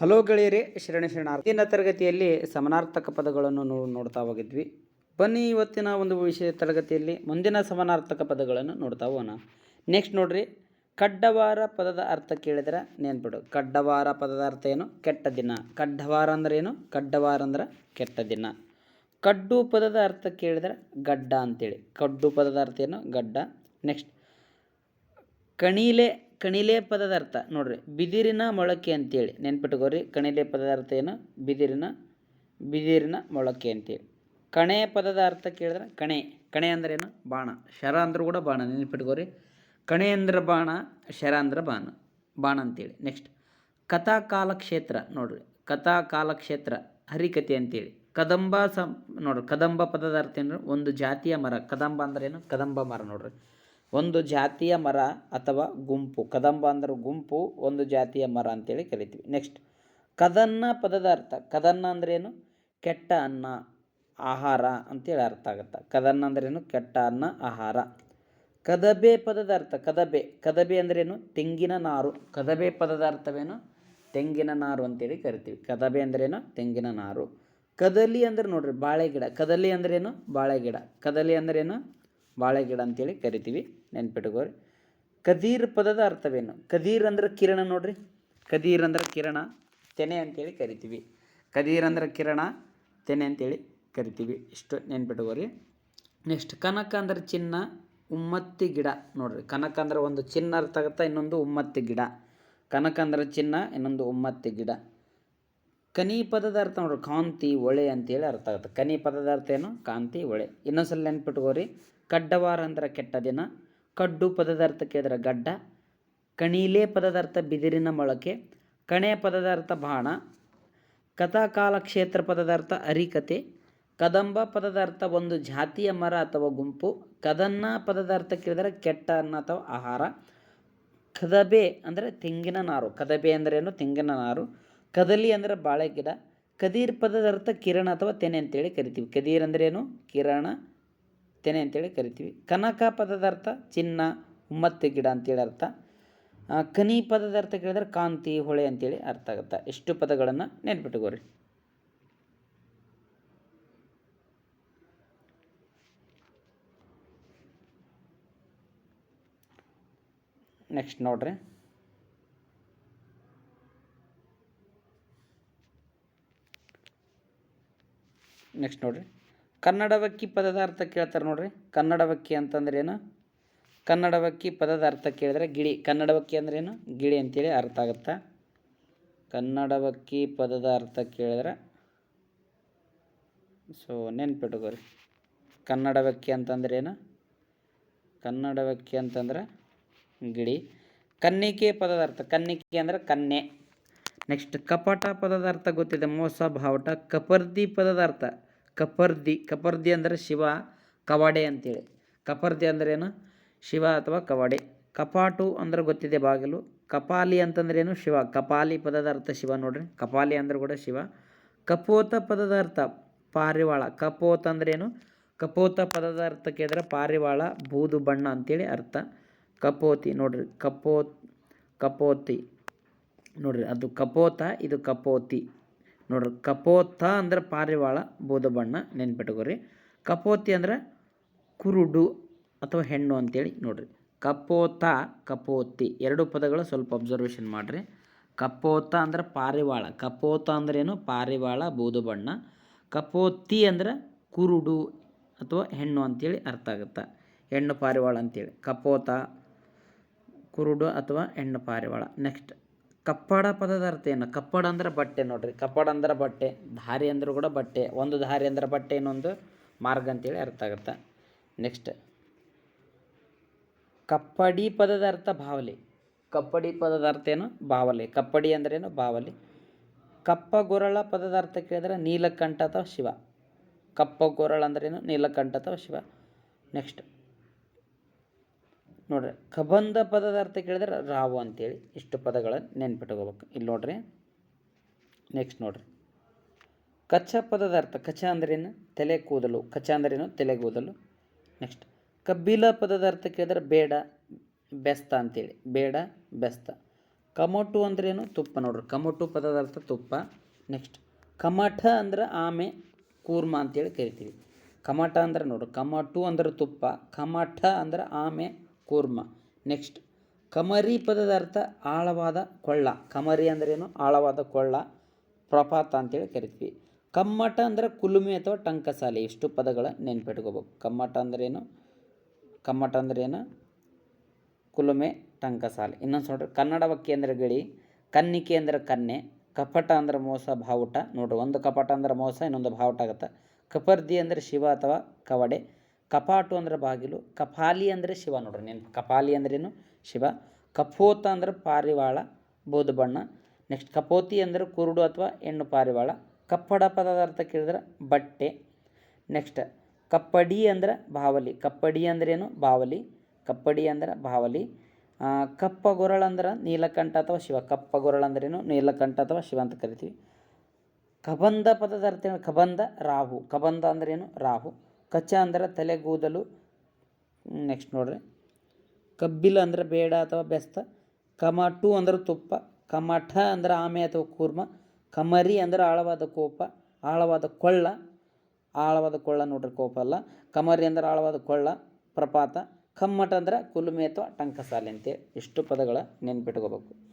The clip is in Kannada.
ಹಲೋ ಗೆಳೆಯರೇ, ಶರಣ ಶರಣಾರ್ಥಿ. ಇಂದಿನ ತರಗತಿಯಲ್ಲಿ ಸಮಾನಾರ್ಥಕ ಪದಗಳನ್ನು ನೋಡ್ತಾ ಹೋಗಿದ್ವಿ. ಬನ್ನಿ ಇವತ್ತಿನ ಒಂದು ವಿಷಯ ತರಗತಿಯಲ್ಲಿ ಮುಂದಿನ ಸಮಾನಾರ್ಥಕ ಪದಗಳನ್ನು ನೋಡ್ತಾ ಹೋಗೋಣ. ನೆಕ್ಸ್ಟ್ ನೋಡ್ರಿ, ಕಡ್ಡವಾರ ಪದದ ಅರ್ಥ ಕೇಳಿದ್ರೆ ನೆನ್ಪಿಡು. ಕಡ್ಡವಾರ ಪದದ ಅರ್ಥ ಏನು? ಕೆಟ್ಟ ದಿನ. ಕಡ್ಡವಾರ ಅಂದ್ರೆ ಏನು? ಕಡ್ಡವಾರ ಅಂದ್ರೆ ಕೆಟ್ಟ ದಿನ. ಕಡ್ಡು ಪದದ ಅರ್ಥ ಕೇಳಿದ್ರೆ ಗಡ್ಡ ಅಂತೇಳಿ. ಕಡ್ಡು ಪದದ ಅರ್ಥ ಏನು? ಗಡ್ಡ. ನೆಕ್ಸ್ಟ್ ಕಣಿಲೆ ಕಣಿಲೆ ಪದದ ಅರ್ಥ ನೋಡ್ರಿ, ಬಿದಿರಿನ ಮೊಳಕೆ ಅಂತೇಳಿ. ನೆನ್ಪಿಟ್ಕೋರಿ, ಕಣಿಲೆ ಪದದ ಅರ್ಥ ಏನು? ಬಿದಿರಿನ ಬಿದಿರಿನ ಮೊಳಕೆ ಅಂತೇಳಿ. ಕಣೆ ಪದದ ಅರ್ಥ ಕೇಳಿದ್ರೆ ಕಣೆ. ಕಣೆ ಅಂದ್ರೆ ಏನು? ಬಾಣ. ಶರ ಅಂದ್ರೂ ಕೂಡ ಬಾಣ. ನೆನ್ಪಿಟ್ಕೋರಿ. ಕಣೆ ಅಂದ್ರೆ ಬಾಣ, ಶರ ಅಂದ್ರೆ ಬಾಣ. ಬಾಣ ಅಂತೇಳಿ. ನೆಕ್ಸ್ಟ್ ಕಥಾಕಾಲಕ್ಷೇತ್ರ ನೋಡ್ರಿ. ಕಥಾ ಕಾಲಕ್ಷೇತ್ರ ಹರಿಕತೆ ಅಂತೇಳಿ. ಕದಂಬ ಸಂ ನೋಡ್ರಿ, ಕದಂಬ ಪದದ ಅರ್ಥ ಏನು? ಒಂದು ಜಾತಿಯ ಮರ. ಕದಂಬ ಅಂದ್ರೆ ಏನು? ಕದಂಬ ಮರ ನೋಡ್ರಿ. ಒಂದು ಜಾತಿಯ ಮರ ಅಥವಾ ಗುಂಪು, ಕದಂಬ ಅಂದ್ರೆ ಗುಂಪು, ಒಂದು ಜಾತಿಯ ಮರ ಅಂತೇಳಿ ಕರಿತೀವಿ. ನೆಕ್ಸ್ಟ್ ಕದನ್ನ ಪದದ ಅರ್ಥ. ಕದನ್ನ ಅಂದ್ರೇನು ಕೆಟ್ಟ ಅನ್ನ, ಆಹಾರ ಅಂತೇಳಿ ಅರ್ಥ ಆಗುತ್ತೆ. ಕದನ್ನ ಅಂದ್ರೇನು ಕೆಟ್ಟ ಅನ್ನ, ಆಹಾರ. ಕದಬೆ ಪದದ ಅರ್ಥ. ಕದಬೆ. ಕದಬೆ ಅಂದ್ರೇನು ತೆಂಗಿನ ನಾರು. ಕದಬೆ ಪದದ ಅರ್ಥವೇನು? ತೆಂಗಿನ ನಾರು ಅಂತೇಳಿ ಕರಿತೀವಿ. ಕದಬೆ ಅಂದ್ರೇನು ತೆಂಗಿನ ನಾರು. ಕದಲಿ ಅಂದ್ರೆ ನೋಡ್ರಿ, ಬಾಳೆ ಗಿಡ. ಕದಲಿ ಅಂದ್ರೇನು ಬಾಳೆ ಗಿಡ. ಕದಲಿ ಅಂದ್ರೇನು ಬಾಳೆ ಗಿಡ ಅಂತೇಳಿ ಕರಿತೀವಿ ನೆನ್ಪಿಟ್ಕೋರಿ ಕದೀರ್ ಪದದ ಅರ್ಥವೇನು? ಕದೀರ್ ಅಂದ್ರೆ ಕಿರಣ ನೋಡ್ರಿ. ಕದೀರ್ ಅಂದ್ರೆ ಕಿರಣ, ತೆನೆ ಅಂತೇಳಿ ಕರಿತೀವಿ. ಕದೀರ್ ಅಂದ್ರೆ ಕಿರಣ, ತೆನೆ ಅಂತೇಳಿ ಕರಿತೀವಿ. ಇಷ್ಟು ನೆನ್ಪಿಟ್ಕೋರಿ ನೆಕ್ಸ್ಟ್ ಕನಕ ಅಂದ್ರೆ ಚಿನ್ನ, ಉಮ್ಮತ್ತಿ ಗಿಡ ನೋಡ್ರಿ. ಕನಕ ಅಂದ್ರೆ ಒಂದು ಚಿನ್ನ ಅರ್ಥ ಆಗುತ್ತಾ? ಇನ್ನೊಂದು ಉಮ್ಮತ್ತಿ ಗಿಡ. ಕನಕ ಅಂದ್ರೆ ಚಿನ್ನ, ಇನ್ನೊಂದು ಉಮ್ಮತ್ತಿ ಗಿಡ. ಕನಿ ಪದದ ಅರ್ಥ ನೋಡ್ರಿ, ಕಾಂತಿ, ಒಳೆ ಅಂತೇಳಿ ಅರ್ಥ ಆಗುತ್ತೆ. ಕನಿ ಪದದ ಅರ್ಥ ಏನು? ಕಾಂತಿ, ಒಳೆ. ಇನ್ನೊಂದ್ಸಲ ನೆನ್ಪಿಟ್ಕೋರಿ ಕಡ್ಡವಾರ ಅಂದ್ರೆ ಕೆಟ್ಟ ದಿನ ಕಡ್ಡು ಪದದ ಅರ್ಥ ಕೇಳಿದ್ರೆ ಗಡ್ಡ. ಕಣೀಲೆ ಪದದ ಅರ್ಥ ಬಿದಿರಿನ ಮೊಳಕೆ. ಕಣೆ ಪದದ ಅರ್ಥ ಬಾಣ. ಕಥಾಕಾಲ ಕ್ಷೇತ್ರ ಪದದ ಅರ್ಥ ಅರಿಕತೆ. ಕದಂಬ ಪದದ ಅರ್ಥ ಒಂದು ಜಾತಿಯ ಮರ ಅಥವಾ ಗುಂಪು. ಕದನ್ನ ಪದದ ಅರ್ಥ ಕೇಳಿದರೆ ಕೆಟ್ಟ ಅನ್ನ ಅಥವಾ ಆಹಾರ. ಕದಬೆ ಅಂದರೆ ತೆಂಗಿನ ನಾರು. ಕದಬೆ ಏನು? ತೆಂಗಿನ ನಾರು. ಕದಲಿ ಅಂದರೆ ಬಾಳೆ ಗಿಡ, ಕದೀರ್ ಪದದ ಅರ್ಥ ಕಿರಣ ಅಥವಾ ತೆನೆ ಅಂತೇಳಿ ಕರಿತೀವಿ. ಕದೀರ್ ಅಂದ್ರೇನು ಕಿರಣ, ತೆನೆ ಅಂತೇಳಿ ಕರಿತೀವಿ. ಕನಕ ಪದದ ಅರ್ಥ ಚಿನ್ನ, ಉಮ್ಮತ್ತು ಗಿಡ ಅಂತೇಳಿ ಅರ್ಥ. ಕನಿ ಪದದ ಅರ್ಥ ಕೇಳಿದ್ರೆ ಕಾಂತಿ, ಹೊಳೆ ಅಂತೇಳಿ ಅರ್ಥ ಆಗುತ್ತೆ. ಎಷ್ಟು ಪದಗಳನ್ನು ನೆನ್ಪಿಟ್ಕೋರಿ ನೆಕ್ಸ್ಟ್ ನೋಡ್ರಿ. ನೆಕ್ಸ್ಟ್ ನೋಡ್ರಿ. ಕನ್ನಡವಕ್ಕಿ ಪದದ ಅರ್ಥ ಕೇಳ್ತಾರೆ ನೋಡ್ರಿ. ಕನ್ನಡವಕ್ಕಿ ಅಂತಂದ್ರೆ ಏನು? ಕನ್ನಡವಕ್ಕಿ ಪದದ ಅರ್ಥ ಕೇಳಿದ್ರೆ ಗಿಳಿ. ಕನ್ನಡವಕ್ಕಿ ಅಂದ್ರೆ ಏನು? ಗಿಳಿ ಅಂತೇಳಿ ಅರ್ಥ ಆಗುತ್ತಾ? ಕನ್ನಡವಕ್ಕಿ ಪದದ ಅರ್ಥ ಕೇಳಿದ್ರೆ ಸೊ ನೆನ್ಪಿಟ್ಕೋರಿ ಕನ್ನಡವಕ್ಕಿ ಅಂತಂದ್ರೆ ಏನು? ಕನ್ನಡವಕ್ಕಿ ಅಂತಂದ್ರೆ ಗಿಳಿ. ಕನ್ನಿಕೆ ಪದದ ಅರ್ಥ ಕನ್ನಿಕೆ ಅಂದ್ರೆ ಕನ್ನೆ ನೆಕ್ಸ್ಟ್ ಕಪಟ ಪದದ ಅರ್ಥ ಗೊತ್ತಿದೆ. ಮೋಸ ಭಾವಟ ಕಪರ್ದಿ ಪದದ ಅರ್ಥ ಕಪರ್ದಿ ಕಪರ್ದಿ ಅಂದರೆ ಶಿವ, ಕವಾಡೆ ಅಂತೇಳಿ. ಕಪರ್ದಿ ಅಂದ್ರೆ ಏನು? ಶಿವ ಅಥವಾ ಕವಾಡೆ. ಕಪಾಟು ಅಂದ್ರೆ ಗೊತ್ತಿದೆ ಬಾಗಿಲು. ಕಪಾಲಿ ಅಂತಂದ್ರೇನು ಶಿವ. ಕಪಾಲಿ ಪದದ ಅರ್ಥ ಶಿವ ನೋಡ್ರಿ. ಕಪಾಲಿ ಅಂದ್ರೆ ಕೂಡ ಶಿವ. ಕಪೋತ ಪದದ ಅರ್ಥ ಪಾರಿವಾಳ. ಕಪೋತ ಅಂದ್ರೇನು ಕಪೋತ ಪದದ ಅರ್ಥ ಕೇಳಿದ್ರೆ ಪಾರಿವಾಳ, ಬೂದು ಬಣ್ಣ ಅಂತೇಳಿ ಅರ್ಥ. ಕಪೋತಿ ನೋಡ್ರಿ. ಕಪೋ, ಕಪೋತಿ. ನೋಡ್ರಿ, ಅದು ಕಪೋತ, ಇದು ಕಪೋತಿ. ನೋಡ್ರಿ, ಕಪೋತ ಅಂದ್ರೆ ಪಾರಿವಾಳ ಬೋಧ ಬಣ್ಣ ನೆನ್ಪಿಟ್ಕೋರಿ. ಕಪೋತಿ ಅಂದ್ರೆ ಕುರುಡು ಅಥವಾ ಹೆಣ್ಣು ಅಂತೇಳಿ ನೋಡ್ರಿ. ಕಪೋತ, ಕಪೋತಿ ಎರಡು ಪದಗಳು ಸ್ವಲ್ಪ ಅಬ್ಸರ್ವೇಷನ್ ಮಾಡಿರಿ. ಕಪೋತ ಅಂದ್ರೆ ಪಾರಿವಾಳ, ಕಪೋತ ಅಂದ್ರೇನು ಪಾರಿವಾಳ ಬೂದು ಬಣ್ಣ ಕಪೋತಿ ಅಂದ್ರೆ ಕುರುಡು ಅಥವಾ ಹೆಣ್ಣು ಅಂತೇಳಿ ಅರ್ಥ ಆಗುತ್ತೆ. ಹೆಣ್ಣು ಪಾರಿವಾಳ ಅಂತೇಳಿ. ಕಪೋತ, ಕುರುಡು ಅಥವಾ ಹೆಣ್ಣು ಪಾರಿವಾಳ. ನೆಕ್ಸ್ಟ್ ಕಪ್ಪಡ ಪದದ ಅರ್ಥ ಏನು? ಕಪ್ಪಡ ಅಂದ್ರೆ ಬಟ್ಟೆ ನೋಡ್ರಿ. ಕಪ್ಪಡ ಅಂದ್ರೆ ಬಟ್ಟೆ, ದಾರಿ ಅಂದ್ರೂ ಕೂಡ ಬಟ್ಟೆ. ಒಂದು ದಾರಿ ಅಂದ್ರೆ ಬಟ್ಟೆ, ಇನ್ನೊಂದು ಮಾರ್ಗ ಅಂತೇಳಿ ಅರ್ಥ ಆಗುತ್ತೆ. ನೆಕ್ಸ್ಟ್ ಕಪ್ಪಡಿ ಪದದ ಅರ್ಥ ಬಾವಲಿ. ಕಪ್ಪಡಿ ಪದದ ಅರ್ಥ ಏನು? ಬಾವಲಿ. ಕಪ್ಪಡಿ ಅಂದ್ರೇನು ಬಾವಲಿ. ಕಪ್ಪ ಗೊರಳ ಪದದ ಅರ್ಥ ಕೇಳಿದ್ರೆ ನೀಲಕಂಠ ಅಥವಾ ಶಿವ. ಕಪ್ಪ ಗೊರಳ ಅಂದ್ರೇನು ನೀಲಕಂಠ ಅಥವಾ ಶಿವ. ನೆಕ್ಸ್ಟ್ ನೋಡ್ರಿ, ಕಬಂಧ ಪದದ ಅರ್ಥ ಕೇಳಿದ್ರೆ ರಾವು ಅಂತೇಳಿ ಇಷ್ಟು ಪದಗಳನ್ನು ನೆನ್ಪಿಟ್ಕೋಬೇಕು. ಇಲ್ಲಿ ನೋಡ್ರಿ ನೆಕ್ಸ್ಟ್ ನೋಡ್ರಿ. ಕಚ್ಚ ಪದದ ಅರ್ಥ, ಕಚ್ಚ ಅಂದ್ರೇನು? ತಲೆ ಕೂದಲು, ಕಚ್ಚ ಅಂದ್ರೇನು? ತಲೆ ಕೂದಲು. ನೆಕ್ಸ್ಟ್ ಕಬ್ಬಿಲ ಪದದ ಅರ್ಥ ಕೇಳಿದ್ರೆ ಬೇಡ, ಬೆಸ್ತ ಅಂತೇಳಿ. ಬೇಡ, ಬೆಸ್ತ. ಕಮಟು ಅಂದ್ರೇನು? ತುಪ್ಪ ನೋಡ್ರಿ, ಕಮಟು ಪದದ ಅರ್ಥ ತುಪ್ಪ. ನೆಕ್ಸ್ಟ್ ಕಮಠ ಅಂದ್ರೆ ಆಮೆ, ಕೂರ್ಮ ಅಂತೇಳಿ ಕರಿತೀವಿ. ಕಮಟ ಅಂದ್ರೆ ನೋಡ್ರಿ, ಕಮಟು ಅಂದ್ರೆ ತುಪ್ಪ, ಕಮಠ ಅಂದ್ರೆ ಆಮೆ ಕೂರ್ಮ. ನೆಕ್ಸ್ಟ್ ಕಮರಿ ಪದದ ಅರ್ಥ ಆಳವಾದ ಕೊಳ್ಳ. ಕಮರಿ ಅಂದ್ರೇನು ಆಳವಾದ ಕೊಳ್ಳ, ಪ್ರಪಾತ ಅಂತೇಳಿ ಕರಿತೀವಿ. ಕಮ್ಮಟ ಅಂದ್ರೆ ಕುಲುಮೆ ಅಥವಾ ಟಂಕಸಾಲೆ. ಇಷ್ಟು ಪದಗಳ ನೆನ್ಪಿಟ್ಕೋಬೇಕು. ಕಮ್ಮಟ ಅಂದ್ರೇನು ಕಮ್ಮಟ ಅಂದ್ರೇನು ಕುಲುಮೆ, ಟಂಕಸಾಲೆ. ಇನ್ನೊಂದು ನೋಡ್ರಿ. ಕನ್ನಡ ಕೇಂದ್ರಗಳಿ ಗಳಿ, ಕನ್ನಿಕೆ ಅಂದ್ರೆ ಕನ್ನೆ, ಕಪಟ ಅಂದ್ರೆ ಮೋಸ ಬಾವುಟ ನೋಡ್ರಿ, ಒಂದು ಕಪಟ ಅಂದ್ರೆ ಮೋಸ, ಇನ್ನೊಂದು ಬಾವುಟ ಆಗುತ್ತೆ. ಕಪರ್ದಿ ಅಂದರೆ ಶಿವ ಅಥವಾ ಕವಡೆ. ಕಪಾಟು ಅಂದ್ರೆ ಬಾಗಿಲು, ಕಪಾಲಿ ಅಂದರೆ ಶಿವ ನೋಡ್ರಿ ನೆನ್ಪು ಕಪಾಲಿ ಅಂದ್ರೇನು ಶಿವ. ಕಪೋತ ಅಂದ್ರೆ ಪಾರಿವಾಳ ಬೂದು ಬಣ್ಣ. ನೆಕ್ಸ್ಟ್ ಕಪೋತಿ ಅಂದ್ರೆ ಕುರುಡು ಅಥವಾ ಹೆಣ್ಣು ಪಾರಿವಾಳ. ಕಪ್ಪಡ ಪದದ ಅರ್ಥ ಕೇಳಿದ್ರೆ? ಬಟ್ಟೆ. ನೆಕ್ಸ್ಟ್ ಕಪ್ಪಡಿ ಅಂದ್ರೆ ಬಾವಲಿ. ಕಪ್ಪಡಿ ಅಂದ್ರೇನು ಬಾವಲಿ. ಕಪ್ಪಡಿ ಅಂದ್ರೆ ಬಾವಲಿ. ಕಪ್ಪ ಗೊರಳ ಅಂದ್ರೆ ನೀಲಕಂಠ ಅಥವಾ ಶಿವ. ಕಪ್ಪ ಗೊರಳ ಅಂದ್ರೇನು ನೀಲಕಂಠ ಅಥವಾ ಶಿವ ಅಂತ ಕರಿತೀವಿ. ಕಬಂಧ ಪದದ ಅರ್ಥ ಕಬಂಧ ರಾಹು. ಕಬಂಧ ಅಂದ್ರೇನು ರಾಹು. ಕಚ್ಚ ಅಂದ್ರೆ ತಲೆಗೂದಲು ನೆಕ್ಸ್ಟ್ ನೋಡ್ರಿ. ಕಬ್ಬಿಲ ಅಂದ್ರೆ ಬೇಡ ಅಥವಾ ಬೆಸ್ತ. ಕಮಟು ಅಂದ್ರೆ ತುಪ್ಪ. ಕಮಠ ಅಂದ್ರೆ ಆಮೆ ಅಥವಾ ಕೂರ್ಮ. ಕಮರಿ ಅಂದ್ರೆ ಆಳವಾದ ಕೋಪ. ಆಳವಾದ ಕೊಳ್ಳ. ಆಳವಾದ ಕೊಳ್ಳ ನೋಡ್ರಿ ಕೋಪ ಅಲ್ಲ. ಕಮರಿ ಅಂದ್ರೆ ಆಳವಾದ ಕೊಳ್ಳ, ಪ್ರಪಾತ. ಕಮ್ಮಟ ಅಂದ್ರೆ ಕುಲುಮೆ ಅಥವಾ ಟಂಕಸಾಲೆ ಅಂತೇಳಿ. ಇಷ್ಟು ಪದಗಳ ನೆನ್ಪಿಟ್ಕೋಬೇಕು.